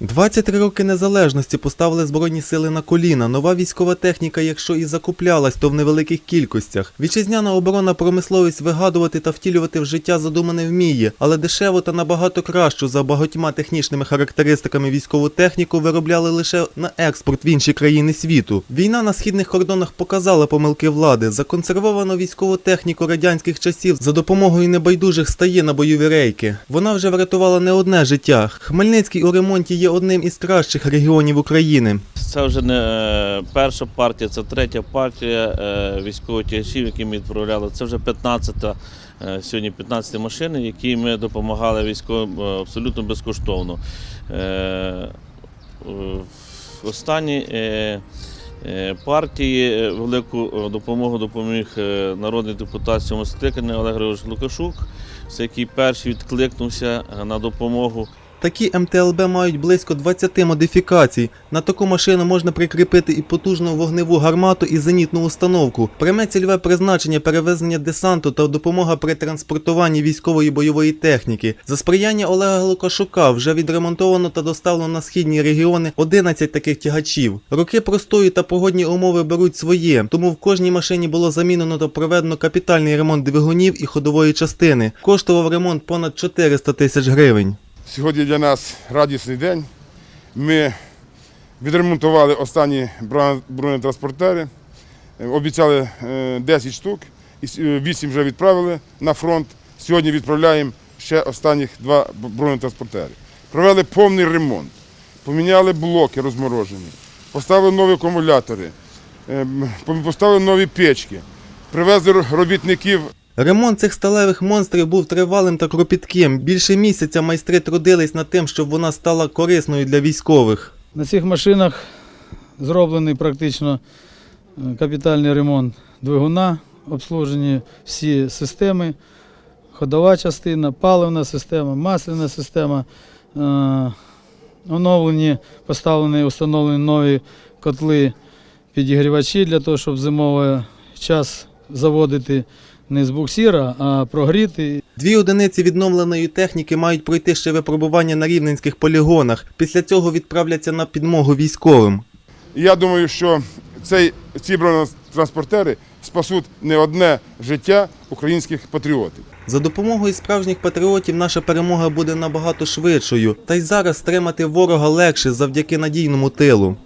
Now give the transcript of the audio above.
23 роки незалежності поставили збройні сили на коліна. Нова військова техніка, якщо і закуплялась, то в невеликих кількостях. Вітчизняна оборонна промисловість вигадувати та втілювати в життя задумане вміє, але дешево та набагато кращу за багатьма технічними характеристиками військову техніку виробляли лише на експорт в інші країни світу. Війна на східних кордонах показала помилки влади. Законсервовану військову техніку радянських часів за допомогою небайдужих стає на бойові рейки. Вона вже врятувала не одне життя. Хмельницький у ремонті є одним із кращих регіонів України. Це вже не е, перша партія, це третя партія е, військових тягачів, які ми відправляли. Це вже 15-та, е, сьогодні 15 машини, які ми допомагали військовим абсолютно безкоштовно. Останні партії велику допомогу допоміг народний депутат цьому скликання Олег Григорович Лукашук, який перший відкликнувся на допомогу. Такі МТЛБ мають близько 20 модифікацій. На таку машину можна прикріпити і потужну вогневу гармату і зенітну установку, пряме цільове призначення перевезення десанту та допомога при транспортуванні військової бойової техніки. За сприяння Олега Лукашука вже відремонтовано та доставлено на східні регіони 11 таких тягачів. Роки простої та погодні умови беруть своє, тому в кожній машині було замінено та проведено капітальний ремонт двигунів і ходової частини. Коштував ремонт понад 400 тисяч гривень. Сьогодні для нас радісний день. Ми відремонтували останні бронетранспортери. Е, Обіцяли е, 10 штук, і е, 8 вже відправили на фронт. Сьогодні відправляємо ще останніх два бронетранспортери. Провели повний ремонт, поміняли блоки розморожені, поставили нові акумулятори, е, поставили нові печки, привезли робітників Ремонт цих сталевих монстрів був тривалим та кропітким. Більше місяця майстри трудились над тим, щоб вона стала корисною для військових. На цих машинах зроблений практично е, капітальний ремонт двигуна, обслужені всі системи, ходова частина, паливна система, масляна система. Е, Оновлені, поставлені, установлені нові котли підігрівачі для того, щоб зимовий час заводити не з буксира, а прогріти Дві одиниці відновленої техніки мають пройти ще випробування на рівненських полігонах. Після цього відправляться на підмогу військовим. Я думаю, що цей, ці бронетранспортери спасуть не одне життя українських патріотів. За допомогою справжніх патріотів наша перемога буде набагато швидшою. Та й зараз стримати ворога легше завдяки надійному тилу.